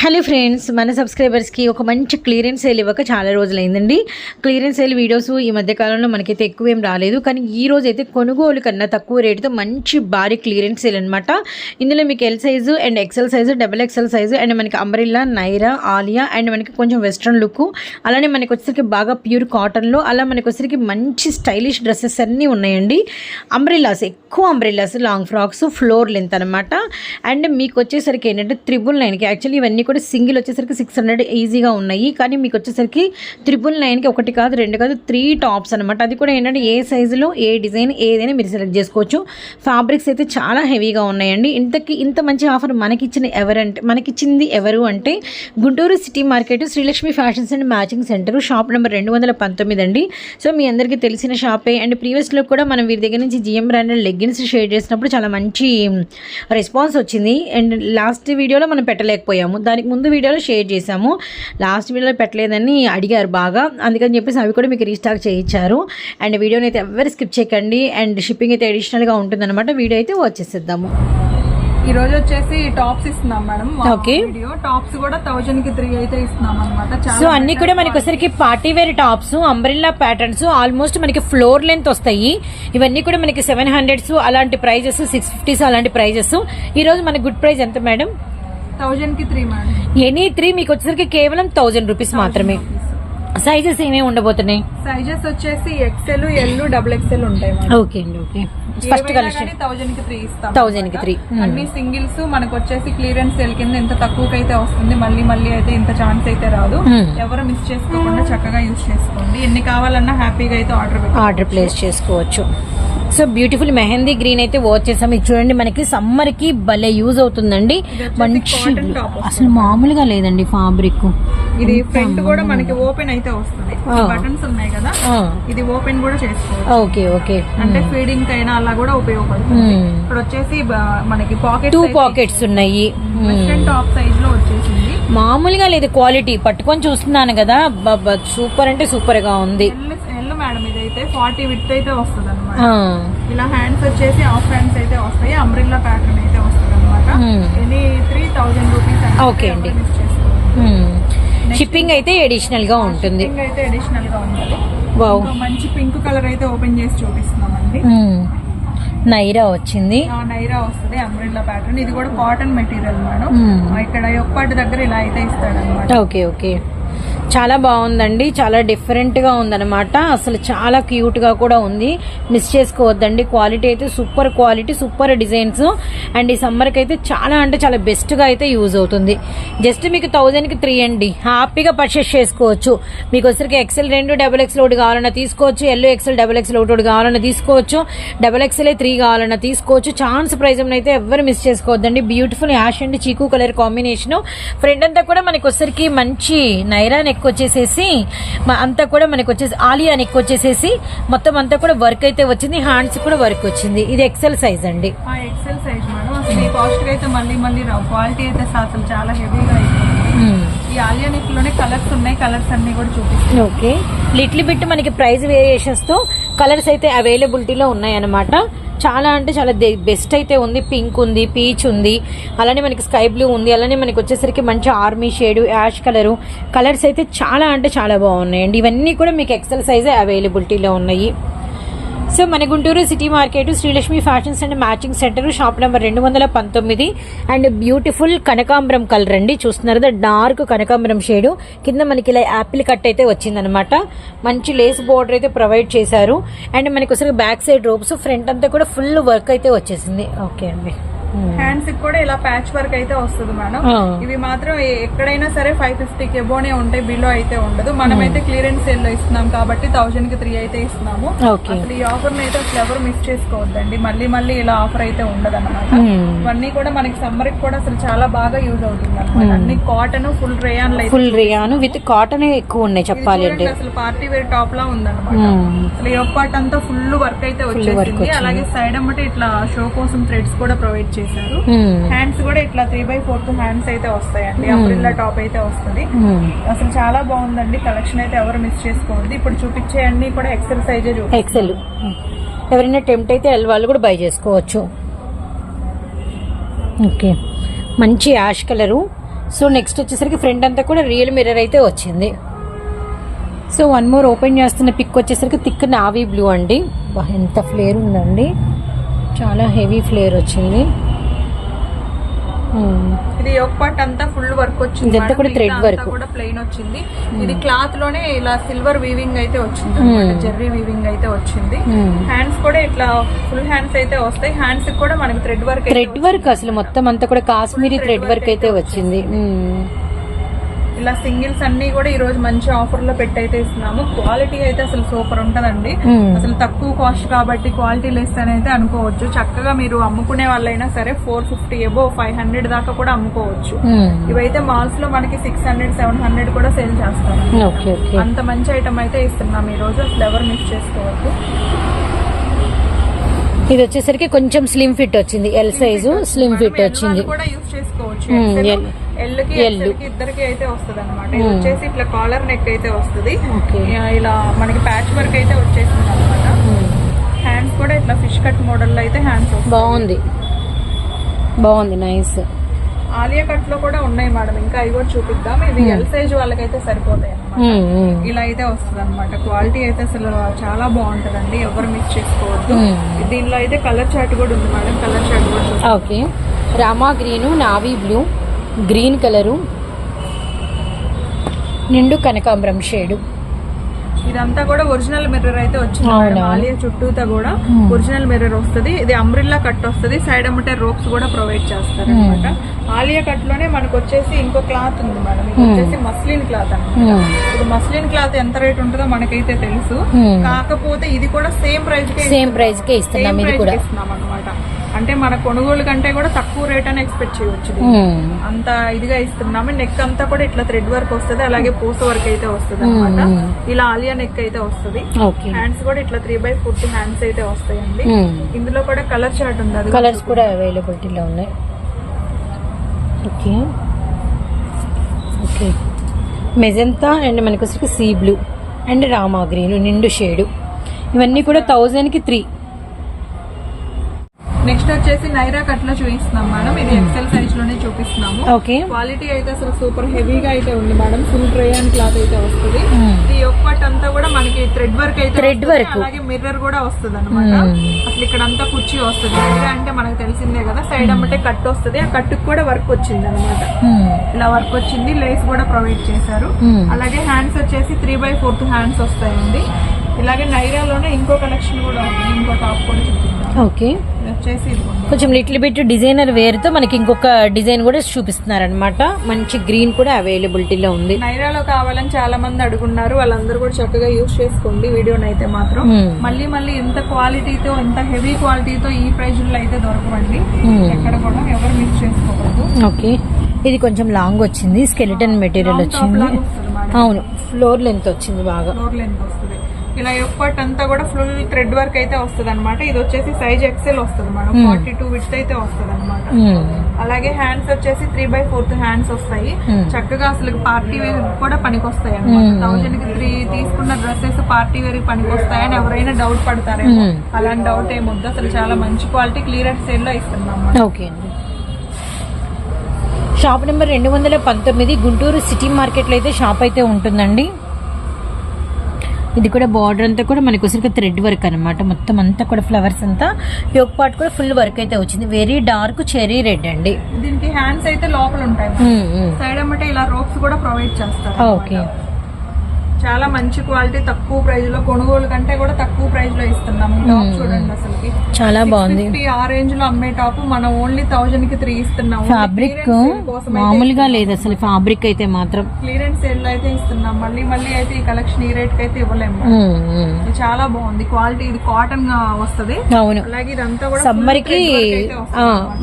Hello friends మన సబ్స్క్రైబర్స్కి ఒక మంచి క్లియరెన్స్ సేల్ ఇవ్వక చాలా రోజులైందండి. క్లియరెన్స్ సేల్ వీడియోస్ ఈ మధ్యకాలంలో మనకైతే ఎక్కువ ఏం రాలేదు. కానీ ఈ రోజు అయితే కొనుగోలు కన్నా తక్కువ రేటుతో మంచి భారీ క్లియరెన్స్ సేల్ అనమాట ఇందులో మీకు L size and XL size double XL size and మనకి అంబ్రిల్లా నైరా ఆలియా అండ్ మనకి కొంచెం వెస్ట్రన్ లుక్ అలానే మనకి వచ్చేసరికి బాగా ప్యూర్ కాటన్లో అలా మనకి వచ్చేసరికి మంచి స్టైలిష్ డ్రెస్సెస్ అన్నీ ఉన్నాయండి. అంబ్రిల్లాస్ ఎక్కువ umbrellas long frocks floor length అనమాట అండ్ మీకు వచ్చేసరికి ఏంటంటే త్రిబుల్ నైన్కి యాక్చువల్లీ ఇవన్నీ కూడా సింగిల్ వచ్చేసరికి సిక్స్ హండ్రెడ్ ఈజీగా ఉన్నాయి. కానీ మీకు వచ్చేసరికి త్రిపుల్ నైన్కి ఒకటి కాదు రెండు కాదు త్రీ టాప్స్ అనమాట అది కూడా ఏంటంటే ఏ సైజులో ఏ డిజైన్ ఏదైనా మీరు సెలెక్ట్ చేసుకోవచ్చు. ఫ్యాబ్రిక్స్ అయితే చాలా హెవీగా ఉన్నాయండి. ఇంతకి ఇంత మంచి ఆఫర్ మనకిచ్చిన ఎవరంటే మనకిచ్చింది ఎవరు అంటే Guntur city market Srilakshmi fashions and matching centre shop number రెండు వందల పంతొమ్మిది అండి. సో మీ అందరికీ తెలిసిన షాపే అండ్ ప్రీవియస్లో కూడా మనం వీరి దగ్గర నుంచి జిఎం బ్రాండెడ్ లెగ్గిన్స్ షేర్ చేసినప్పుడు చాలా మంచి రెస్పాన్స్ వచ్చింది. అండ్ లాస్ట్ వీడియోలో మనం పెట్టలేకపోయాము. దానికి ముందు వీడియోలో షేర్ చేసాము లాస్ట్ వీడియోలో పెట్టలేదని అడిగారు బాగా. అందుకని చెప్పేసి అవి కూడా మీకు రీస్టాక్ చేయించారు. అండ్ వీడియోని అయితే ఎవరు స్కిప్ చేయకండి. అండ్ షిప్పింగ్ అయితే అడిషనల్గా ఉంటుందన్నమాట. వీడియో అయితే వచ్చేసిద్దాము. ఈ రోజు వచ్చేసి టాప్స్ ఇస్తున్నాం మేడం. Okay. వీడియో టాప్స్ కూడా థౌజండ్కి త్రీ అయితే ఇస్తున్నాం అనమాట సో అన్ని కూడా మనకి వచ్చరికి party wear tops umbrella patterns almost మనకి ఫ్లోర్ లెంత్ వస్తాయి. ఇవన్నీ కూడా మనకి సెవెన్ హండ్రెడ్స్ అలాంటి ప్రైజెస్ సిక్స్ ఫిఫ్టీస్ అలాంటి ప్రైజెస్ ఈ రోజు మన గుడ్ ప్రైస్ ఎంత మేడం? థౌజండ్కి త్రీ మేడం. ఎనీ త్రీ మీకు వచ్చేసరికి కేవలం థౌజండ్ రూపీస్ మాత్రమే. సైజెస్ ఏమేమి ఉండబోతున్నాయి? సైజెస్ వచ్చేసి ఎక్సెల్ ఎల్ డబుల్ ఎక్సెల్ ఉంటాయి ఓకే అండి ఓకే ఫస్ట్ కలెక్షన్ థౌజండ్కి త్రీ ఇస్తాం థౌజండ్కి త్రీ అన్ని సింగిల్స్ మనకు వచ్చేసి క్లియరెన్స్ సేల్ కింద ఇంత తక్కువకి అయితే వస్తుంది మళ్ళీ మళ్ళీ అయితే ఇంత ఛాన్స్ అయితే రాదు. Hmm. ఎవరు మిస్ చేసుకోకుండా చక్కగా యూజ్ చేసుకోండి. ఎన్ని కావాలన్నా హ్యాపీగా అయితే ఆర్డర్ ఆర్డర్ ప్లేస్ చేసుకోవచ్చు. సో బ్యూటిఫుల్ మెహందీ గ్రీన్ అయితే వాచ్ చేసాం. ఇది చూడండి మనకి సమ్మర్కి భలే యూజ్ అవుతుందండి. మంచి. అసలు మామూలుగా లేదండి ఫ్యాబ్రిక్ ఇది ఫ్రంట్ కూడా మనకి ఓపెన్ అయితే వస్తుంది. బటన్స్ ఉన్నాయి కదా ఇది ఓపెన్ కూడా చేసుకోవచ్చు. Okay okay. అంటే ఫీడింగ్ అయినా అలా కూడా ఉపయోగపడుతుంది. ఇక్కడ వచ్చేసి మనకి పాకెట్ టూ పాకెట్స్ ఉన్నాయి. టాప్ సైజ్లో వచ్చేసింది. మామూలుగా లేదు క్వాలిటీ పట్టుకొని చూస్తున్నాను కదా. సూపర్ అంటే సూపర్గా ఉంది మేడం ఇదైతే ఫార్టీ విత్ అయితే వస్తుంది అనమాట ఇలా హ్యాండ్స్ వచ్చేసి హాఫ్ హ్యాండ్స్ అయితే వస్తాయి అంబ్రిల్లా ప్యాటర్న్ అయితే వస్తుంది అనమాట Hmm. Any three thousand rupees Okay అండి. షిప్పింగ్ అయితే ఎడిషనల్గా ఉంటుంది. అయితే అడిషనల్గా ఉంటుంది మంచి పింక్ కలర్ అయితే ఓపెన్ చేసి చూపిస్తున్నామండి. ఉమ్. నైరా వచ్చింది. నైరా వస్తుంది అంబ్రిల్లా ప్యాటర్న్ ఇది కూడా కాటన్ మెటీరియల్ మేడం. Hmm. ఇక్కడ ఒక్కటి దగ్గర ఇలా అయితే ఇస్తాడు అనమాట ఓకే ఓకే చాలా బాగుందండి చాలా డిఫరెంట్గా ఉందన్నమాట. అసలు చాలా క్యూట్గా కూడా ఉంది. మిస్ చేసుకోవద్దండి. క్వాలిటీ అయితే super quality super designs and ఈ సమ్మర్కి అయితే చాలా అంటే చాలా బెస్ట్గా అయితే యూజ్ అవుతుంది. జస్ట్ మీకు థౌజండ్కి త్రీ అండి. హ్యాపీగా పర్చేస్ చేసుకోవచ్చు. మీకు వచ్చరికి ఎక్సెల్ రెండు డబుల్ ఎక్సెల్ ఒకటి కావాలన్నా తీసుకోవచ్చు. ఎల్లో ఎక్సెల్ డబుల్ ఎక్సెల్ ఒకటి ఒకటి కావాలన్నా తీసుకోవచ్చు. డబుల్ ఎక్సెల్ త్రీ కావాలన్నా తీసుకోవచ్చు. ఛాన్స్ ప్రైజ్ అయితే ఎవరు మిస్ చేసుకోవద్దండి. Beautiful ash and chikoo colour combination front అంతా కూడా మనకి వచ్చరికి మంచి నైరాన్ నెక్ వచ్చేసేసి అంతా కూడా మనకి వచ్చేసి ఆలియా నెక్ వచ్చేసేసి మొత్తం అంతా కూడా వర్క్ అయితే వచ్చింది హ్యాండ్స్ కూడా వర్క్ వచ్చింది. ఇది ఎక్సెల్ సైజ్ అండి. ఆ ఎక్సెల్ సైజ్ మేడం. కాస్ట్ అయితే మళ్ళీ మళ్ళీ క్వాలిటీ అయితే అసలు చాలా హెవీగా అయిపోతుంది ఈ ఆలియా నెక్లోనే కలర్స్ ఉన్నాయి. కలర్స్ అన్ని కూడా చూపిస్తాయి ఓకే లిటిల్ బిట్ మనకి ప్రైస్ వేరియేషన్స్తో కలర్స్ అయితే అవైలబిలిటీలో ఉన్నాయన్నమాట. చాలా అంటే చాలా బెస్ట్ అయితే ఉంది. పింక్ ఉంది పీచ్ ఉంది. అలానే మనకి స్కై బ్లూ ఉంది. అలానే మనకి వచ్చేసరికి మంచి army shade ash colour colours అయితే చాలా అంటే చాలా బాగున్నాయండి. ఇవన్నీ కూడా మీకు ఎక్సెల్ సైజే అవైలబిలిటీలో ఉన్నాయి. సో మన Guntur city market Srilakshmi fashions and matching centre shop number రెండు వందల పంతొమ్మిది. అండ్ బ్యూటిఫుల్ కనకాంబరం కలర్ అండి చూస్తున్నారు కదా డార్క్ కనకాంబరం షేడ్. కింద మనకి ఇలా యాపిల్ కట్ అయితే వచ్చిందనమాట మంచి లేస్ బోర్డర్ అయితే ప్రొవైడ్ చేశారు. అండ్ మనకి వచ్చరికి బ్యాక్ సైడ్ రోప్స్ ఫ్రంట్ అంతా కూడా ఫుల్ వర్క్ అయితే వచ్చేసింది. ఓకే అండి. హ్యాండ్స్కి కూడా ఇలా ప్యాచ్ వర్క్ అయితే వస్తుంది మేడం ఆ. ఇవి మాత్రం ఎక్కడైనా సరే ఫైవ్ ఫిఫ్టీ ఎబోనే ఉంటాయి బిలో అయితే ఉండదు. మనమైతే క్లియరెన్స్ సేల్లో ఇస్తున్నాం కాబట్టి థౌజండ్కి త్రీ అయితే ఇస్తున్నాము. అసలు ఈ ఆఫర్ అయితే అసలు ఎవరు మిస్ చేసుకోవద్దండి. మళ్ళీ మళ్ళీ ఇలా ఆఫర్ అయితే ఉండదు అనమాట ఇవన్నీ కూడా మనకి సమ్మర్కి కూడా అసలు చాలా బాగా యూజ్ అవుతుంది అనమాట అన్ని cotton full rayon full rayon with cotton ఎక్కువ ఉన్నాయి చెప్పాలి అంటే అసలు పార్టీ వేర్ టాప్ లా ఉందన్నమాట. అసలు ఈ పార్ట్ అంతా ఫుల్ వర్క్ అయితే వచ్చేసింది. అలాగే సైడ్ అమ్మటే ఇట్లా షో కోసం థ్రెడ్స్ కూడా ప్రొవైడ్ చేశారు. హ్యాండ్స్ కూడా ఇట్లా త్రీ బై ఫోర్త్ హ్యాండ్స్ అయితే వస్తాయండి. అంబ్రిల్లా టాప్ అయితే వస్తుంది. అసలు చాలా బాగుందండి. కలెక్షన్ అయితే ఎవరు మిస్ చేసుకోవద్దు. ఇప్పుడు చూపించే అన్ని కూడా ఎక్సెల్ సైజే ఎక్సెల్ ఎవరైనా టెంప్ట్ అయితే ఎల్ వాళ్ళు కూడా బై చేసుకోవచ్చు. ఓకే మంచి యాష్ కలరు సో నెక్స్ట్ వచ్చేసరికి ఫ్రంట్ అంతా కూడా రియల్ మిర్రర్ అయితే వచ్చింది. సో వన్ మోర్ ఓపెన్ చేస్తున్న పిక్ వచ్చేసరికి థిక్ నావీ బ్లూ అండి. ఎంత ఫ్లేర్ ఉందండి. చాలా హెవీ ఫ్లేర్ వచ్చింది. ఇది ఒక పార్ట్ అంతా ఫుల్ వర్క్ వచ్చింది ఇదంతా. కూడా అంతా work. కూడా ప్లెయిన్ వచ్చింది ఇది క్లాత్లోనే ఇలా సిల్వర్ వీవింగ్ అయితే వచ్చింది Hmm. జెర్రీ వీవింగ్ అయితే వచ్చింది Hmm. హ్యాండ్స్ కూడా ఇట్లా ఫుల్ హ్యాండ్స్ అయితే వస్తాయి హ్యాండ్స్ కూడా మనకి థ్రెడ్ వర్క్ థ్రెడ్ వర్క్ అసలు మొత్తం అంతా కూడా కాశ్మీరీ థ్రెడ్ వర్క్ అయితే వచ్చింది. ఇలా సింగిల్స్ అన్ని కూడా ఈ రోజు మంచి ఆఫర్లో పెట్టి అయితే ఇస్తున్నాము. క్వాలిటీ అయితే అసలు సూపర్ ఉంటదండి. అసలు తక్కువ కాస్ట్ కాబట్టి క్వాలిటీ లెస్ అని అయితే అనుకోవచ్చు. చక్కగా మీరు అమ్ముకునే వాళ్ళైనా సరే four fifty above five hundred దాకా కూడా అమ్ముకోవచ్చు. మ్మ్. ఇవైతే మాల్స్లో మనకి సిక్స్ హండ్రెడ్ సెవెన్ హండ్రెడ్ కూడా సేల్ ఓకే అంత మంచి ఐటమ్ అయితే ఇస్తున్నాం. ఈ రోజు అసలు ఎవరు మిస్ చేసుకోవద్దు. ఇది వచ్చేసరికి కొంచెం స్లిమ్ ఫిట్ వచ్చింది. ఎల్ సైజు స్లిమ్ ఫిట్ వచ్చింది. L1 కూడా యూస్ చేసుకోవచ్చు. Hmm, L L. కి L. ఎల్కి ఇద్దరికి అయితే వస్తుంది అనమాట ఇది. వచ్చేసి ఇట్లా కాలర్ నెక్ అయితే వస్తుంది. ఇలా మనకి ప్యాచ్ వర్క్ అయితే వచ్చేసింది అనమాట హ్యాండ్స్ కూడా ఇట్లా ఫిష్ కట్ మోడల్లో అయితే హ్యాండ్స్ బాగుంది. బాగుంది నైస్ ఆలియా కట్లో కూడా ఉన్నాయి మేడం. ఇంకా అవి కూడా చూపిద్దాం. ఇది ఎల్ సైజ్ వాళ్ళకైతే సరిపోతాయి అన్నమాట. Hmm, ఇలా అయితే వస్తుంది అనమాట క్వాలిటీ అయితే అసలు చాలా బాగుంటదండి. ఎవరు మిస్ చేసుకోవద్దు. దీనిలో అయితే కలర్ చార్ట్ కూడా ఉంది మేడం. కలర్ చార్ట్ కూడా. Okay. Rama green navy blue green colour నిండు కనకాంబరం షేడు. ఇదంతా కూడా ఒరిజినల్ మిర్రర్ అయితే వచ్చింది. ఆలియా చుట్టూతా కూడా ఒరిజినల్ మిర్రర్ వస్తుంది. ఇది అంబ్రిల్లా కట్ వస్తుంది. సైడ్ అమ్మటే రోప్స్ కూడా ప్రొవైడ్ చేస్తారు అనమాట ఆలియా కట్లోనే మనకు వచ్చేసి ఇంకో క్లాత్ ఉంది మేడం. ఇది వచ్చేసి మస్లిన్ క్లాత్ అన్నమాట. ఇప్పుడు మస్లిన్ క్లాత్ ఎంత రేట్ ఉంటుందో మనకైతే తెలుసు. కాకపోతే ఇది కూడా సేమ్ ప్రైస్ కే సేమ్ ప్రైస్ కే ఇది ఇస్తున్నాం అనమాట అంటే మన కొనుగోలు కంటే కూడా తక్కువ రేట్ అని ఎక్స్పెక్ట్ చేయవచ్చు. అంత ఇదిగా ఇస్తున్నాము. నెక్ అంతా కూడా ఇట్లా థ్రెడ్ వర్క్ వస్తుంది అలాగే పూస వర్క్ అయితే వస్తుంది అనమాట మ్మ్. ఇలా ఆలియా నెక్ అయితే వస్తుంది. ఓకే హ్యాండ్స్ కూడా ఇట్లా త్రీ బై ఫోర్త్ హ్యాండ్స్ అయితే వస్తాయండి. మ్మ్. ఇందులో కూడా కలర్ చార్ట్ ఉంది కలర్స్ కూడా అవైలబిలిటీలో ఉన్నాయి. ఓకే ఓకే మెజంతా అండ్ మనకు వచ్చరికి sea blue and Rama green నిండు షేడు ఇవన్నీ కూడా థౌజండ్కి త్రీ నెక్స్ట్ వచ్చేసి నైరా కట్లో చూపిస్తున్నాం మేడం. ఇది ఎక్సెల్ సైజ్లోనే చూపిస్తున్నాము. క్వాలిటీ అయితే అసలు సూపర్ హెవీగా అయితే ఉంది మేడం. ఫుల్ రేయన్ క్లాత్ అయితే వస్తుంది. ఈ ఒక్కటి అంతా కూడా మనకి థ్రెడ్ వర్క్ అయితే వస్తుంది. work. అలాగే మిర్రర్ కూడా వస్తుంది అనమాట Hmm. అసలు ఇక్కడ అంతా కుర్చీ వస్తుంది. మిర్రర్ అంటే మనకు తెలిసిందే కదా సైడ్ అమ్మటే కట్ వస్తుంది. ఆ కట్టుకు కూడా వర్క్ వచ్చింది అనమాట ఇలా వర్క్ వచ్చింది. లేస్ కూడా ప్రొవైడ్ చేశారు. Hmm. అలాగే హ్యాండ్స్ వచ్చేసి త్రీ బై ఫోర్త్ హ్యాండ్స్ వస్తాయండి. ఇలాగే నైరాలోనే ఇంకో కలెక్షన్ కూడా ఉంది. ఇంకో టాప్ కూడా చూపిద్దాం ఓకే. వచ్చేసి. కొంచెం లిటిల్ బిట్ డిజైనర్ వేర్తో మనకి ఇంకొక డిజైన్ కూడా చూపిస్తున్నారనమాట మంచి గ్రీన్ కూడా అవైలబిలిటీలో ఉంది. నైరాలో కావాలని చాలా మంది అడుగున్నారు. వాళ్ళందరూ కూడా చక్కగా యూజ్ చేసుకోండి వీడియోని అయితే మాత్రం. మళ్ళీ మళ్ళీ ఎంత క్వాలిటీతో ఎంత హెవీ క్వాలిటీతో ఈ ప్రైజ్లో అయితే దొరకవండి. ఎక్కడ కూడా ఎవరు మిస్ చేసుకోకూడదు. ఓకే. ఇది కొంచెం లాంగ్ వచ్చింది. స్కెలిటన్ మెటీరియల్ వచ్చింది. అవును. ఫ్లోర్ లెంత్ వచ్చింది బాగా. ఫ్లోర్ లెంత్ ఇలా ఎప్పటి అంతా కూడా ఫుల్ థ్రెడ్ వర్క్ అయితే వస్తుంది అనమాట ఇది వచ్చేసి సైజ్ ఎక్సెల్ వస్తుంది madam Hmm. Forty two with అయితే వస్తుంది అనమాట మ్మ్. అలాగే హ్యాండ్స్ వచ్చేసి త్రీ బై ఫోర్త్ హ్యాండ్స్ వస్తాయి Hmm. చక్కగా అసలు పార్టీ వేర్ కూడా పనికొస్తాయి అనమాట Hmm. థౌజండ్కి త్రీ తీసుకున్న డ్రెస్సెస్ పార్టీ వేర్ పనికొస్తాయని ఎవరైనా డౌట్ పడతారేమో Hmm. అలాంటి డౌట్ ఏమొద్దు అసలు చాలా మంచి క్వాలిటీ క్లియరెన్స్ సేల్లో ఇస్తున్నాం. ఓకే అండి షాప్ నెంబర్ రెండు వందల పంతొమ్మిది గుంటూరు సిటీ మార్కెట్లో అయితే షాప్ అయితే ఉంటుందండి ఇది కూడా బార్డర్ అంతా కూడా మనకి వచ్చరికి థ్రెడ్ వర్క్ అనమాట మొత్తం అంతా కూడా ఫ్లవర్స్ అంతా యోగ్ పార్ట్ కూడా ఫుల్ వర్క్ అయితే వచ్చింది. వెరీ డార్క్ చెరీ రెడ్ అండి. దీనికి హ్యాండ్స్ అయితే లోపల ఉంటాయి. సైడ్ అమ్మటే ఇలా రోప్స్ కూడా ప్రొవైడ్ చేస్తారు. ఓకే. చాలా మంచి క్వాలిటీ తక్కువ ప్రైస్లో కొనుగోలు కంటే కూడా తక్కువ ప్రైస్లో ఇస్తున్నాం టాప్ చూడండి అసలుకి. చాలా బాగుంది. 650 ఆ రేంజ్లో అమ్మే టాప్ మనం ఓన్లీ థౌజండ్కి త్రీ ఇస్తున్నాం. ఫ్యాబ్రిక్ మామూలుగా లేదు అసలు ఫ్యాబ్రిక్ అయితే మాత్రం. క్లియరెన్స్ సేల్లో అయితే ఇస్తున్నాం. మళ్ళీ మళ్ళీ అయితే ఈ కలెక్షన్ ఈ రేట్కి అయితే ఇవ్వలేము చాలా బాగుంది. క్వాలిటీ ఇది కాటన్గా వస్తది. అవును. అలాగే ఇదంతా కూడా సమ్మర్కి.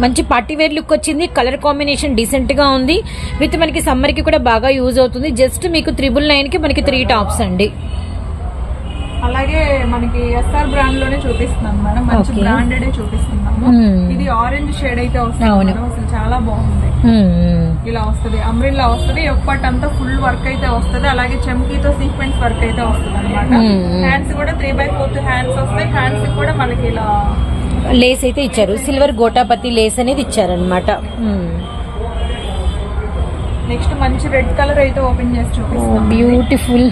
మంచి పార్టీ వేర్ లుక్ వచ్చింది. కలర్ కాంబినేషన్ డీసెంట్గా ఉంది. విత్ మనకి సమ్మర్కి కూడా బాగా యూజ్ అవుతుంది. జస్ట్ మీకు త్రిబుల్ నైన్కి మనకి త్రీ టాప్స్ అండి. అలాగే మనకి ఎస్ఆర్ బ్రాండ్లోనే చూపిస్తున్నాం మేడం. మంచి. బ్రాండెడ్ చూపిస్తున్నాము. ఇది ఆరెంజ్ షేడ్ అయితే వస్తుంది. అసలు చాలా బాగుంది. ఇలా వస్తుంది. అంబ్రిల్లా వస్తుంది. ఒక్కటి అంతా ఫుల్ వర్క్ అయితే వస్తుంది. అలాగే చమ్కీతో సీక్వెన్స్ వర్క్ అయితే వస్తుంది అనమాట. హ్యాండ్స్ కూడా త్రీ బై ఫోర్త్ హ్యాండ్స్ వస్తాయి. హ్యాండ్స్ కూడా మనకి ఇలా లేస్ అయితే ఇచ్చారు. సిల్వర్ గోటాపతి లేస్ అనేది ఇచ్చారనమాట నెక్స్ట్ మంచి రెడ్ కలర్ అయితే ఓపెన్ చేసి చూపిస్తాం. Oh, బ్యూటిఫుల్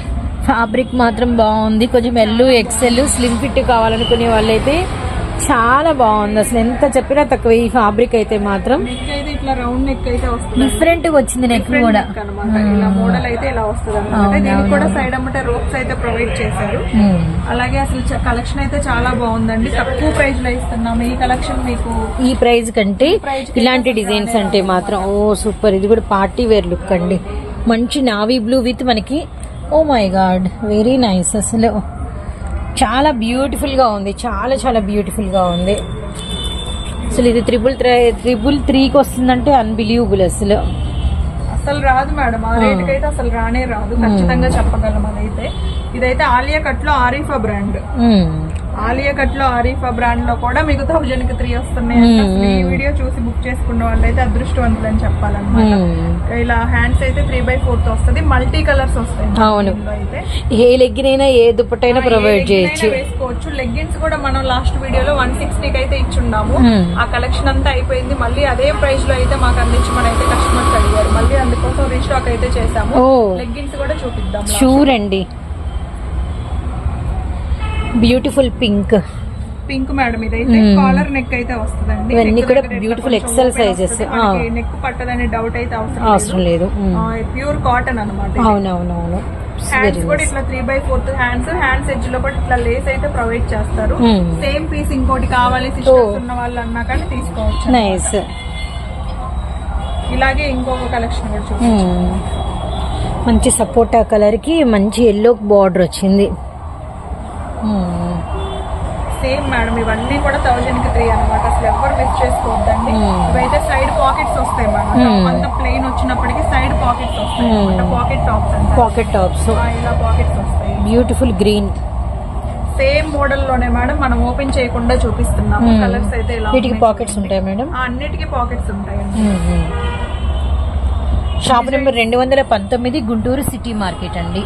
ఫ్యాబ్రిక్ మాత్రం బాగుంది. కొంచెం ఎల్లు ఎక్సెల్ స్లిమ్ ఫిట్ కావాలనుకునే వాళ్ళైతే చాలా బాగుంది అసలు. ఎంత చెప్పినా తక్కువ ఈ ఫ్యాబ్రిక్ అయితే మాత్రం. ఇట్లా రౌండ్ నెక్ అయితే వస్తుంది. డిఫరెంట్గా వచ్చింది నెక్ కూడా. ఇలా మోడల్ అయితే ఇలా వస్తుంది అనమాట దీనికి కూడా సైడ్ అమ్మటే రోప్స్ అయితే ప్రొవైడ్ చేశారు. మ్మ్. అలాగే అసలు కలెక్షన్ అయితే చాలా బాగుందండి. తక్కువ ప్రైస్లో ఇస్తున్నాము ఈ కలెక్షన్ మీకు ఈ ప్రైస్ కంటే ఇలాంటి డిజైన్స్ అంటే మాత్రం ఓ సూపర్ ఇది కూడా పార్టీ వేర్ లుక్ అండి. మంచి నావీ బ్లూ విత్ మనకి oh my god very nice అసలు. చాలా బ్యూటిఫుల్గా ఉంది. చాలా చాలా బ్యూటిఫుల్గా ఉంది. అసలు ఇది త్రిబుల్ త్రీ త్రిబుల్ త్రీకి వస్తుందంటే అన్బిలీవబుల్ అసలు. అసలు రాదు మేడం. ఆ రేట్ అయితే అసలు రానే రాదు. ఖచ్చితంగా చెప్పగలం అదైతే. ఇదైతే ఆలియా కట్లో ఆరిఫా బ్రాండ్. ఆలియా కట్లో ఆరిఫా బ్రాండ్లో కూడా మీకు థౌజండ్కి త్రీ వస్తున్నాయి ఈ వీడియో చూసి బుక్ చేసుకున్న వాళ్ళైతే అదృష్టవంతులు అని చెప్పాలన్నమాట. ఇలా హ్యాండ్స్ అయితే త్రీ బై ఫోర్త్ వస్తుంది. మల్టీ కలర్స్ వస్తాయి అవును. ఏ లెగ్గినైనా ఏ దుప్పటైనా ప్రొవైడ్ చేయొచ్చు. వేసుకోవచ్చు. లెగ్గిన్స్ కూడా మనం లాస్ట్ వీడియోలో వన్ సిక్స్టీకి అయితే ఇచ్చున్నాము. ఆ కలెక్షన్ అంతా అయిపోయింది. మళ్ళీ అదే ప్రైస్లో అయితే మాకు అందించమని అయితే కస్టమర్స్ అడిగారు. మళ్ళీ అందుకోసం రీస్టాక్ అయితే చేసాము లెగ్గిన్స్ కూడా చూపిద్దాం షూర్ అండి. బ్యూటిఫుల్ పింక్ పింక్ మేడం ఇదైతే కాలర్ నెక్ అయితే వస్తుందండి Hmm. ఇవన్నీ కూడా. వస్తుంది. ఆ. మనకి నెక్ పట్టదనే డౌట్ అయితే అవసరం లేదు. ప్యూర్ కాటన్ అనమాట అవునవునవును హ్యాండ్స్ కూడా ఇట్లా three by fourth hands hands ఎడ్జ్లో కూడా ఇట్లా లేస్ అయితే ప్రొవైడ్ చేస్తారు Hmm. సేమ్ పీస్ ఇంకోటి కావాలి సిస్టర్స్ ఉన్న వాళ్ళు అన్నా కానీ తీసుకోవచ్చు నైస్ ఇలాగే ఇంకొక కలెక్షన్ కూడా చూడండి మంచి సపోటా కలర్కి మంచి ఎల్లో బార్డర్ వచ్చింది. సేమ్ మేడం ఇవన్నీ కూడా థౌజండ్కి త్రీ అనమాట అసలు ఎవరు మిస్ చేసుకోవద్దండి. ఇవైతే సైడ్ పాకెట్స్ వస్తాయి మేడం. అంత ప్లెయిన్ వచ్చినప్పటికీ సైడ్ పాకెట్స్ వస్తాయి పాకెట్ టాప్స్ పాకెట్ టాప్స్ ఇలా పాకెట్స్ వస్తాయి. బ్యూటిఫుల్ గ్రీన్ సేమ్ మోడల్లోనే మేడం మనం ఓపెన్ చేయకుండా చూపిస్తున్నాము. Hmm. కలర్స్ అయితే ఇలా వీటికి. పాకెట్స్ ఉంటాయి మేడం? అన్నిటికీ పాకెట్స్ ఉంటాయండి. షాప్ నెంబర్ రెండు వందల పంతొమ్మిది గుంటూరు సిటీ మార్కెట్ అండి.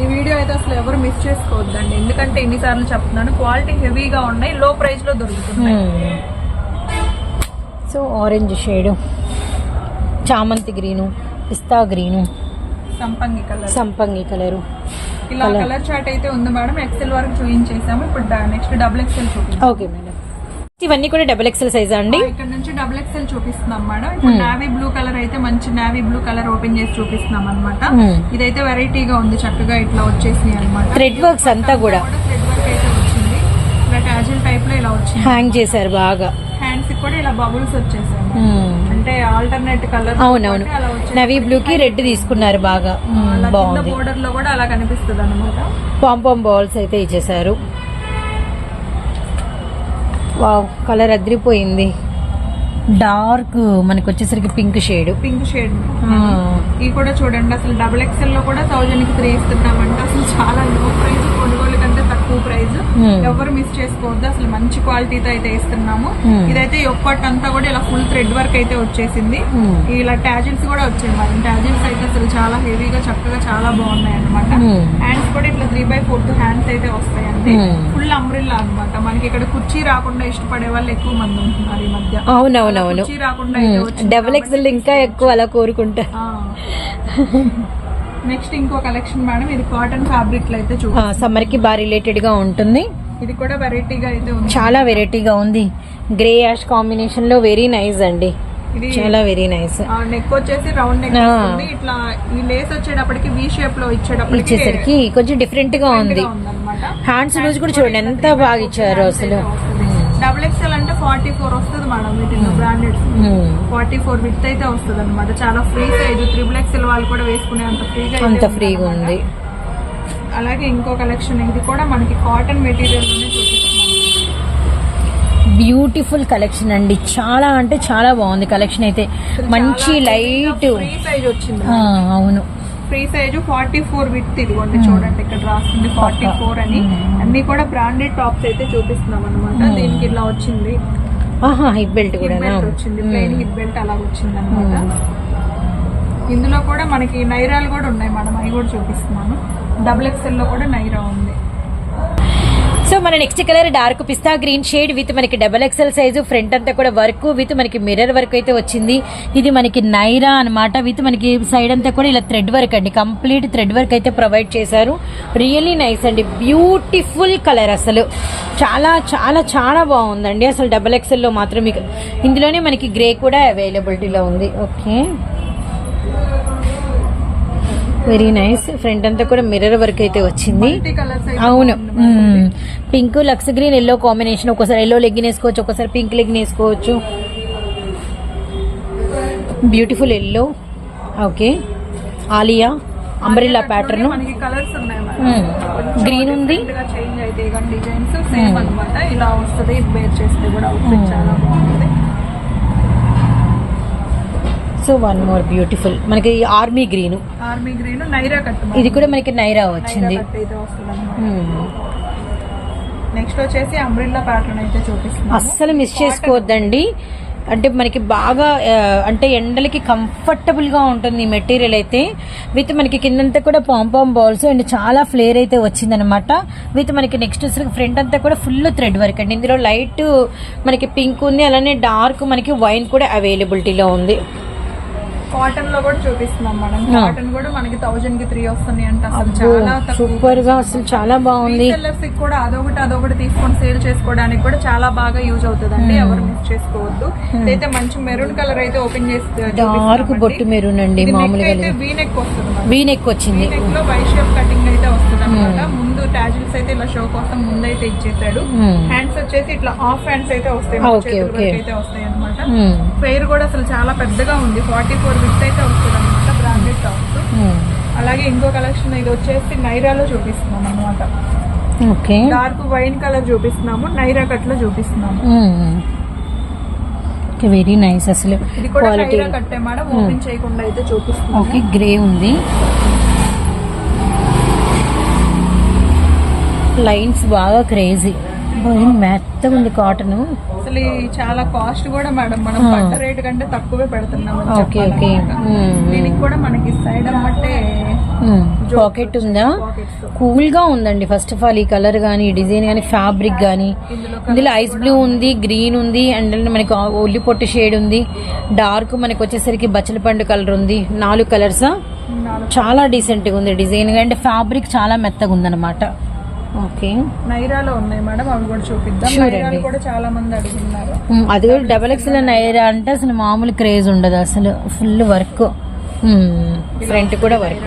ఈ వీడియో అయితే అసలు ఎవరు మిస్ చేసుకోవద్దండి. ఎందుకంటే ఎన్నిసార్లు చెప్తున్నాను క్వాలిటీ హెవీగా ఉన్నాయి లో ప్రైస్లో దొరుకుతున్నాయి. సో ఆరెంజ్ షేడ్ చామంతి గ్రీను పిస్తా గ్రీను సంపంగి కలర్. సంపంగి కలరు. ఇలా కలర్ చార్ట్ అయితే ఉంది మేడం. ఎక్సెల్ వరకు చూపించేసాము ఇప్పుడు నెక్స్ట్ డబుల్ ఎక్సెల్ చూపిస్తాం ఓకే మేడం ఇవన్నీ కూడా డబుల్ ఎక్సెల్ సైజ్ అండి? ఇక్కడ డబుల్ ఎక్సెల్ చూపిస్తున్నాం మేడం. ఇప్పుడు నావీ బ్లూ కలర్ అయితే మంచి నావీ బ్లూ కలర్ ఓపెన్ చేసి చూపిస్తున్నాం అనమాట. ఇదైతే వెరైటీగా ఉంది చక్కగా ఇట్లా వచ్చేసినాయి అనమాట థ్రెడ్ వర్క్స్ అంతా కూడా. థ్రెడ్ వర్క్ అయితే వచ్చింది. ఇలా టాజిల్ టైప్లో ఇలా వచ్చింది. హ్యాంగ్ చేశారు బాగా. హ్యాండ్స్ కూడా ఇలా బబుల్స్ వచ్చేసాయి. అంటే ఆల్టర్నేట్ కలర్ అవునవును. నవీ బ్లూ కి రెడ్ తీసుకున్నారు బాగా. బాగుంది. బోర్డర్లో కూడా అలా కనిపిస్తుంది అనమాట పాంపాం బాల్స్ అయితే ఇచ్చేసారు వావ్ కలర్ అదిరిపోయింది. డార్క్ మనకి వచ్చేసరికి పింక్ షేడ్ పింక్ షేడ్ ఇవి కూడా చూడండి అసలు డబుల్ ఎక్స్ఎల్లో కూడా థౌజండ్కి త్రీ ఇస్తున్నామంటే అసలు చాలా లో ప్రైస్ కొనుగోలు కంటే తక్కువ ప్రైస్. ఎవరు మిస్ చేసుకోవద్దు అసలు మంచి క్వాలిటీతో అయితే ఇస్తున్నాము. ఇదైతే ఒక్కటి అంతా కూడా ఇలా ఫుల్ థ్రెడ్ వర్క్ అయితే వచ్చేసింది. ఇలా టాజిల్స్ కూడా వచ్చాయి మరి టాజిల్స్ అయితే అసలు చాలా హెవీగా చక్కగా చాలా బాగున్నాయి అనమాట. హ్యాండ్స్ కూడా ఇట్లా త్రీ బై ఫోర్త్ హ్యాండ్స్ అయితే వస్తాయండి Hmm. ఫుల్ అంబ్రిల్లా అన్నమాట. మనకి ఇక్కడ కుర్చీ రాకుండా ఇష్టపడే వాళ్ళు ఎక్కువ మంది ఉంటున్నారు ఈ మధ్య. అవునవునవును. కుర్చీ రాకుండా డబుల్ ఎక్స్ఎల్ ఇంకా ఎక్కువ అలా కోరుకుంటా. నెక్స్ట్ ఇంకో కలెక్షన్ మేడం ఇది కాటన్ ఫ్యాబ్రిక్లో అయితే చూపి సమ్మర్కి బాగా రిలేటెడ్గా ఉంటుంది. ఇది కూడా వెరైటీగా అయితే ఉంది. చాలా వెరైటీగా ఉంది. గ్రే యాష్ కాంబినేషన్లో వెరీ నైస్ అండి. ఇది చాలా వెరీ నైస్ నెక్ వచ్చేసి రౌండ్ నెక్. వస్తుంది. ఇట్లా ఈ లేస్ వచ్చేటప్పటికి వి షేప్లో ఇచ్చేటప్పటికి ఇచ్చేసరికి కొంచెం డిఫరెంట్గా ఉంది. హ్యాండ్స్ లూజ్ కూడా చూడండి ఎంత బాగా ఇచ్చారు అసలు. డబుల్ ఎక్స్ఎల్ అంటే ఫార్టీ ఫోర్ వస్తుంది మేడం వీటిలో బ్రాండెడ్. ఫార్టీ ఫోర్ విత్ అయితే వస్తుంది అనమాట చాలా ఫ్రీ సైజ్ త్రిబుల్ ఎక్స్ఎల్ వాళ్ళు కూడా వేసుకునే అంత ఫ్రీగా అంత ఫ్రీగా. ఉంది. అలాగే ఇంకో కలెక్షన్ ఇది కూడా మనకి కాటన్ మెటీరియల్లోనే చూపిస్తున్నాం బ్యూటిఫుల్ కలెక్షన్ అండి. చాలా అంటే చాలా బాగుంది కలెక్షన్ అయితే. మంచి లైట్ ఫ్రీ సైజ్ వచ్చింది అవును. Free size forty four with ఇదిగోండి చూడండి ఇక్కడ రాస్తుంది ఫార్టీ ఫోర్ అని. అన్ని కూడా బ్రాండెడ్ టాప్స్ అయితే చూపిస్తున్నాం అనమాట దీనికి ఇలా వచ్చింది. హిప్ బెల్ట్ కూడా వచ్చింది. ప్లెయిన్ హిప్ బెల్ట్ అలా వచ్చింది అనమాట ఇందులో కూడా మనకి నైరాలు కూడా ఉన్నాయి మేడం. అవి కూడా చూపిస్తున్నాను. డబుల్ ఎక్స్ఎల్లో కూడా నైరా ఉంది. మన next colour dark pista green shade with మనకి డబల్ ఎక్సెల్ సైజు ఫ్రంట్ అంతా కూడా వర్క్ విత్ మనకి మిర్రర్ వర్క్ అయితే వచ్చింది. ఇది మనకి నైరా అన్నమాట విత్ మనకి సైడ్ అంతా కూడా ఇలా థ్రెడ్ వర్క్ అండి. కంప్లీట్ థ్రెడ్ వర్క్ అయితే ప్రొవైడ్ చేశారు. రియల్లీ నైస్ అండి. బ్యూటిఫుల్ కలర్ అసలు. చాలా చాలా చాలా బాగుందండి. అసలు డబల్ ఎక్సెల్లో మాత్రం మీకు ఇందులోనే మనకి గ్రే కూడా అవైలబిలిటీలో ఉంది. Okay very nice. ఫ్రంట్ అంతా కూడా మిర్రర్ వర్క్ అయితే వచ్చింది. అవును. పింక్ లక్స్ గ్రీన్ ఎల్లో కాంబినేషన్. ఒకసారి ఎల్లో లెగ్గిన్ వేసుకోవచ్చు ఒకసారి పింక్ లెగ్గిన్ వేసుకోవచ్చు. Beautiful yellow okay. Alia umbrella pattern green ఉంది. ఇలా వస్తుంది బేర్ చేస్తే కూడా అవుట్ఫిట్ చాలా బాగుంటుంది. సో వన్ మోర్ బ్యూటిఫుల్ మనకి army green army green Naira cut ఇది కూడా మనకి నైరా వచ్చింది. నెక్స్ట్ వచ్చేసి అంబ్రిల్లా ప్యాటర్న్ అయితే చూపిస్తున్నాం అస్సలు మిస్ చేసుకోవద్దండి. అంటే మనకి బాగా అంటే ఎండలకి కంఫర్టబుల్గా ఉంటుంది ఈ మెటీరియల్ అయితే. విత్ మనకి కిందంతా కూడా పాంపామ్ బాల్స్ అండ్ చాలా ఫ్లేర్ అయితే వచ్చిందనమాట విత్ మనకి నెక్స్ట్ ఫ్రంట్ అంతా కూడా ఫుల్ థ్రెడ్ వర్క్ అండి. ఇందులో లైట్ మనకి పింక్ ఉంది అలానే డార్క్ మనకి వైన్ కూడా అవైలబిలిటీలో ఉంది. కాటన్లో కూడా చూపిస్తున్నాం మనం. కాటన్ కూడా మనకి థౌజండ్కి త్రీ వస్తుంది అంటే. అసలు చాలా సూపర్గా అసలు చాలా బాగుంది. రీసెల్లర్స్కి కూడా అదొకటి అదొకటి తీసుకొని సేల్ చేసుకోవడానికి కూడా చాలా బాగా యూజ్ అవుతుందండి. ఎవరు మిస్ చేసుకోవద్దు. ఇదైతే మంచి మెరూన్ కలర్ అయితే ఓపెన్ చేసి డార్క్ బొట్టు మెరూన్ అండి మామూలుగా అయితే వీ నెక్ వస్తుంది వీ నెక్ వచ్చింది. నెక్లో వై షేప్ కటింగ్ అయితే వస్తుంది అనమాట ముందు టాజిల్స్ అయితే ఇలా షో కోసం ముందు అయితే ఇచ్చేసాడు. Hmm. హ్యాండ్స్ వచ్చేసి ఇట్లా హాఫ్ హ్యాండ్స్ అయితే వస్తాయి అయితే వస్తాయి అనమాట Hmm. ఫెయిర్ కూడా అసలు చాలా పెద్దగా ఉంది. ఫార్టీ ఫోర్ విత్ అయితే వస్తుంది అనమాట బ్రాండెడ్ టాప్స్ Hmm. అలాగే ఇంకో కలెక్షన్ ఇది వచ్చేసి నైరాలో చూపిస్తున్నాం అనమాట ఓకే డార్క్ వైన్ కలర్ చూపిస్తున్నాము నైరా కట్లో చూపిస్తున్నాము. ఓకే వెరీ నైస్ అసలు క్వాలిటీ నైరా కట్టే మేడం ఓపెన్ చేయకుండా అయితే చూపిస్తున్నాము. ఓకే గ్రే ఉంది. లైన్స్ బాగా క్రేజీ. మెత్తగా ఉంది కాటన్. అసలు చాలా కాస్ట్ కూడా మేడం మనం రేట్ కంటే తక్కువే పెడుతున్నాం ఓకే ఓకే. దీనికి కూడా మనకి సైడ్ అమ్మటే పాకెట్ ఉందా? కూల్గా ఉందండి. ఫస్ట్ ఆఫ్ ఆల్ ఈ కలర్ గానీ ఈ డిజైన్ గానీ ఫ్యాబ్రిక్ గానీ. ఇందులో ఐస్ బ్లూ ఉంది. గ్రీన్ ఉంది అండ్ మనకి ఒల్లి పొట్టు షేడ్ ఉంది. డార్క్ మనకి వచ్చేసరికి బచ్చల పండు కలర్ ఉంది. నాలుగు కలర్స్? చాలా డీసెంట్గా ఉంది డిజైన్. అండ్ ఫ్యాబ్రిక్ చాలా మెత్తగా ఉందన్నమాట. ఓకే. నైరాలో ఉన్నాయి మేడం అవి కూడా చూపిద్దాం. నైరాలు. కూడా చాలా మంది అడుగుతున్నారు అది కూడా డబల్ ఎక్స్ఎల్ నైరా అంటే అసలు మామూలు క్రేజ్ ఉండదు అసలు ఫుల్ వర్క్ ఫ్రంట్ కూడా వర్క్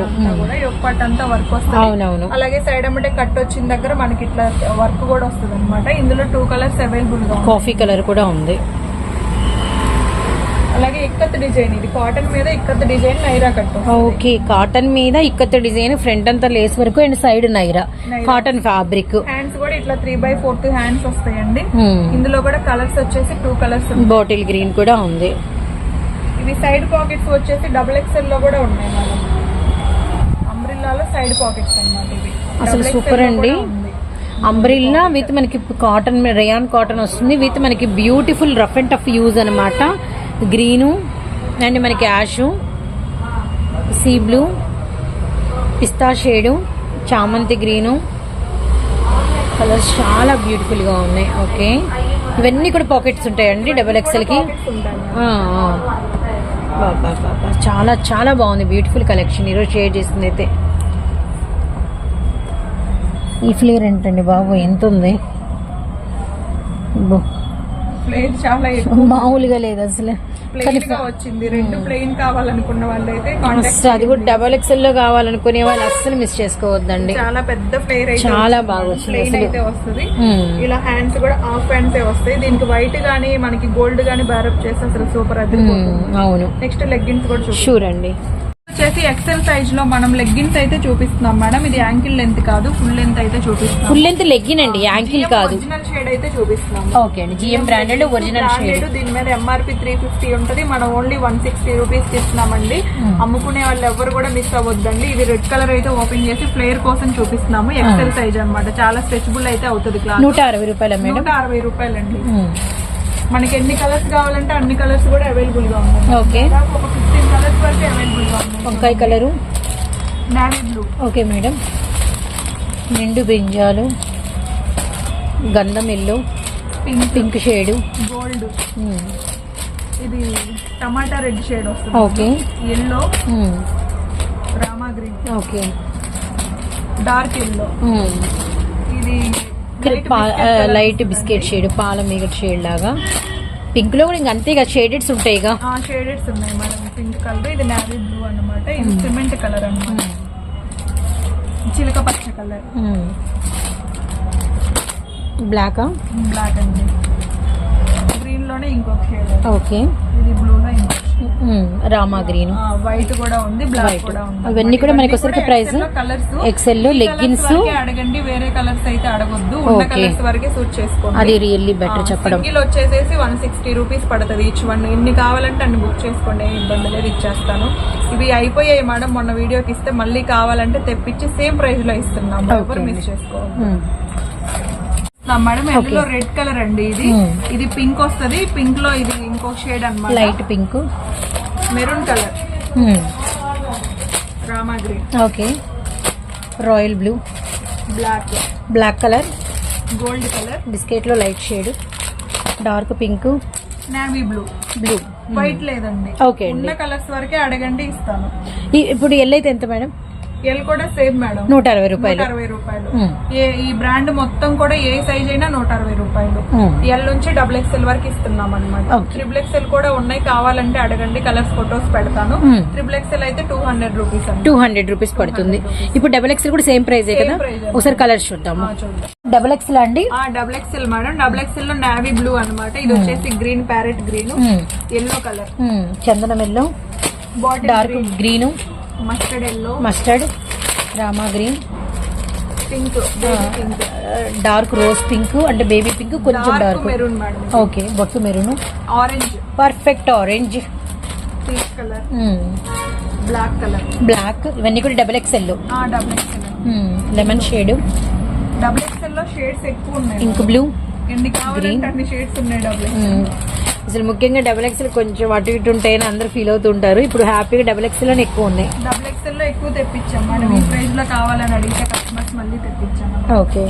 పార్ట్ అంతా వర్క్ వస్తుంది. అవునవును. అలాగే సైడ్ అమ్మటే కట్ వచ్చిన దగ్గర మనకి ఇట్లా వర్క్ కూడా వస్తుంది అనమాట ఇందులో two colours available. Coffee colour కూడా ఉంది. అలాగే ఇక్కత్ డిజైన్ ఇది కాటన్ మీద ikkat design Naira cut okay cotton మీద ఇక్కత డిజైన్ ఫ్రంట్ అంతా లేస్ వరకు and side Naira. Cotton fabric hands కూడా ఇట్లా త్రీ బై ఫోర్త్ హ్యాండ్స్ వస్తాయండి. ఇందులో కూడా కలర్స్ వచ్చేసి టూ కలర్స్ బాటిల్ గ్రీన్ కూడా ఉంది. ఇవి సైడ్ పాకెట్స్ వచ్చేసి డబుల్ ఎక్స్ఎల్లో కూడా ఉన్నాయి అంబ్రిల్లాలో సైడ్ పాకెట్స్ అన్నమాట ఇవి. అసలు సూపర్ అండి. అంబ్రిల్లా విత్ మనకి కాటన్ రేయాన్ కాటన్ వస్తుంది. విత్ మనకి beautiful rough and tough use అనమాట గ్రీను అండ్ మనకి యాషు సీ బ్లూ పిస్తా షేడు చామంతి గ్రీను. కలర్స్ చాలా బ్యూటిఫుల్గా ఉన్నాయి. ఓకే. ఇవన్నీ కూడా పాకెట్స్ ఉంటాయండి డబల్ ఎక్స్ఎల్కి బాబా బాబా చాలా చాలా బాగుంది. బ్యూటిఫుల్ కలెక్షన్ ఈరోజు షేర్ చేసింది అయితే. ఈ ఫ్లేవర్ ఏంటండి బాబు? ఎంత ఉంది? ప్లేన్ చాలా ఎక్కువ. మామూలుగా లేదు అసలు. ప్లెయిన్గా వచ్చింది. రెండు ప్లెయిన్ కావాలనుకున్న వాళ్ళైతే కాంటాక్ట్ అసలు అది కూడా డబల్ ఎక్స్ఎల్లో కావాలనుకునే వాళ్ళు అస్సలు మిస్ చేసుకోవద్దండి. చాలా పెద్ద ప్లేయర్ అయితే చాలా బాగా వచ్చింది అసలు. అయితే వస్తుంది. ఇలా హ్యాండ్స్ కూడా హాఫ్ హ్యాండ్స్ వస్తాయి. దీనికి వైట్ గానీ మనకి గోల్డ్ గానీ బ్యారప్ చేస్తే అసలు సూపర్ అది అవును. నెక్స్ట్ లెగ్గిన్స్ కూడా షూర్ అండి. వచ్చేసి ఎక్సెల్ సైజ్లో మనం లెగ్గిన్స్ అయితే చూపిస్తున్నాం మేడం. ఇది యాంకిల్ లెంత్ కాదు ఫుల్ లెంత్ అయితే చూపిస్తున్నాం. ఫుల్ లెంత్ లెగ్గిన్ అండి యాంకిల్ కాదు. ఒరిజినల్ షేడ్ అయితే చూపిస్తున్నాం. ఓకే అండి జిఎం బ్రాండెడ్ ఒరిజినల్ షేడ్ దీని మీద ఎంఆర్పి త్రీ ఫిఫ్టీ ఉంటది. మనం ఓన్లీ వన్ సిక్స్టీ రూపీస్ ఇస్తున్నామండి. అమ్ముకునే వాళ్ళు ఎవరు కూడా మిస్ అవ్వద్దండి. ఇది రెడ్ కలర్ అయితే ఓపెన్ చేసి ఫ్లేయర్ కోసం చూపిస్తున్నాము. ఎక్సెల్ సైజ్ అన్నమాట. చాలా స్ట్రెచబుల్ అయితే అవుతుంది క్లాత్ నూట అరవై రూపాయల మేడం? నూట అరవై రూపాయలండి. మ్మ్. మనకి ఎన్ని కలర్స్ కావాలంటే అన్ని కలర్స్ కూడా అవైలబుల్గా ఉన్నాయి. ఓకే ఒక వరకు అవైలబుల్ వంకాయ colour? Navy blue. Okay madam. నిండు బ్రింజాలు గంధం yellow pink. Pink shade. Gold. ఇది టమాటా రెడ్ షేడ్ వస్తుంది. Okay. Yellow. Rama green. Okay. Dark yellow. ఇది లైట్. బిస్కెట్ షేడ్ పాల మీగట్ షేడ్ లాగా. పింక్లో కూడా ఇంక అంతే షేడెడ్స్ ఉంటాయి షేడెడ్స్ ఉన్నాయి మేడం. పింక్ కలర్ ఇది నావీ బ్లూ అన్నమాట. ఇది సిమెంట్ కలర్ అన్నమాట. చిలక పచ్చ కలర్. బ్లాకా బ్లాక్ అండి. గ్రీన్లోనే ఇంకొక షేడ్ ఓకే ఇది బ్లూ లో ఇంకొక రామా గ్రీన్ వైట్ కూడా ఉంది బ్లాక్. కూడా ఉంది ఇవన్నీ కూడా మనకి వచ్చేసరికి price? కలర్స్ Excel లో leggings. అడగండి వేరే కలర్స్ అయితే అడగొద్దు ఉన్న. కలర్స్ వరకే సూట్ చేసుకోండి అది రియల్లీ బెటర్ చెప్పడం సింగిల్ వచ్చేసేసి వన్ సిక్స్టీ రూపీస్ పడుతుంది ఈచ్ వన్ ఎన్ని కావాలంటే అన్ని బుక్ చేసుకోండి ఇబ్బంది లేదు ఇచ్చేస్తాను ఇవి అయిపోయాయి మేడం మొన్న వీడియోకి ఇస్తే మళ్ళీ కావాలంటే తెప్పించి సేమ్ ప్రైస్లో ఇస్తున్నాం ఎవరు. మిస్ చేసుకోవాలి మేడం ఎల్లో రెడ్ కలర్ అండి ఇది. Hmm. ఇది పింక్ వస్తది. పింక్లో ఇది ఇంకో షేడ్ అన్నమాట. Light pink maroon colour. Rama green. Okay royal blue black black colour. Gold colour. బిస్కెట్లో light shade dark pink navy blue blue white లేదండి. ఓకే అండి. ఉన్న కలర్స్ వరకే అడగండి ఇస్తాను. ఇప్పుడు ఎల్ అయితే ఎంత మేడం? ఎల్ కూడా సేమ్ మేడం. నూట అరవై రూపాయలు. అరవై రూపాయలు. ఈ బ్రాండ్ మొత్తం కూడా ఏ సైజ్ అయినా నూట అరవై రూపాయలు. ఎల్ నుంచి డబుల్ ఎక్స్ఎల్ వరకు ఇస్తున్నాం అనమాట. ట్రిపుల్ ఎక్స్ఎల్ కూడా ఉన్నాయి. కావాలంటే అడగండి. కలర్స్ ఫొటోస్ పెడతాను. ట్రిపుల్ ఎక్స్ఎల్ అయితే two hundred rupees two hundred rupees పడుతుంది. ఇప్పుడు డబల్ ఎక్స్ఎల్ కూడా సేమ్ ప్రైస్ కదా. ఒకసారి కలర్స్ చూద్దాము. చూద్దాం. డబల్ ఎక్స్ఎల్ అండి? ఆ డబుల్ ఎక్స్ఎల్ మేడం. డబుల్ ఎక్స్ఎల్లో నావీ బ్లూ అన్నమాట. ఇది వచ్చేసి green parrot green. Yellow colour. చందనం yellow dark green mustard yellow mustard Rama green pink pink dark rose pink అంటే బేబీ పింక్ కొంచెం డార్క్ మెరూన్ మేడం ఓకే బొట్టు maroon orange perfect orange peach colour black colour black ఇవన్నీ కూడా double XL double XL lemon shade double ఎక్స్ఎల్లో shades ఎక్కువ ఉన్నాయి. Ink blue ఎన్ని కావాలంటే అన్ని షేడ్స్ ఉన్నాయి డబుల్ అసలు ముఖ్యంగా డబల్ ఎక్స్ఎల్ కొంచెం అటు ఇటు ఉంటాయని అందరూ ఫీల్ అవుతుంటారు. ఇప్పుడు హ్యాపీగా డబల్ ఎక్స్ఎల్ ఎక్కువ ఉన్నాయి. డబుల్ ఎక్స్ఎల్లో ఎక్కువ తెప్పించాం. మేడం ఈ ప్రైస్లో కావాలని అడిగితే కస్టమర్స్ మళ్ళీ తెప్పించాం okay.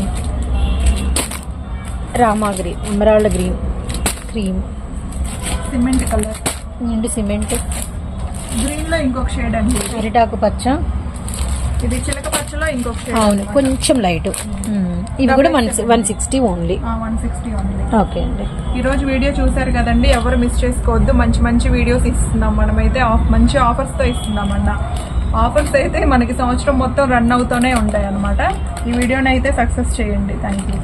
Rama green emerald green cream. Cement colour నిండు సిమెంట్. గ్రీన్లో ఇంకొక షేడ్ అండి. అరిటాకు పచ్చ. ఇది చిలక పచ్చలో ఇంకొక షేడ్ అవును కొంచెం లైట్ ఇవి కూడా one one sixty only one sixty only okay అండి. ఈ రోజు వీడియో చూసారు కదండి ఎవరు మిస్ చేసుకోవద్దు మంచి మంచి వీడియోస్ ఇస్తున్నాం మనమైతే ఆఫ్ మంచి ఆఫర్స్తో ఇస్తున్నాం అన్న. ఆఫర్స్ అయితే మనకి సంవత్సరం మొత్తం రన్ అవుతూనే ఉంటాయి అన్నమాట ఈ వీడియోని అయితే సక్సెస్ చేయండి. Thank you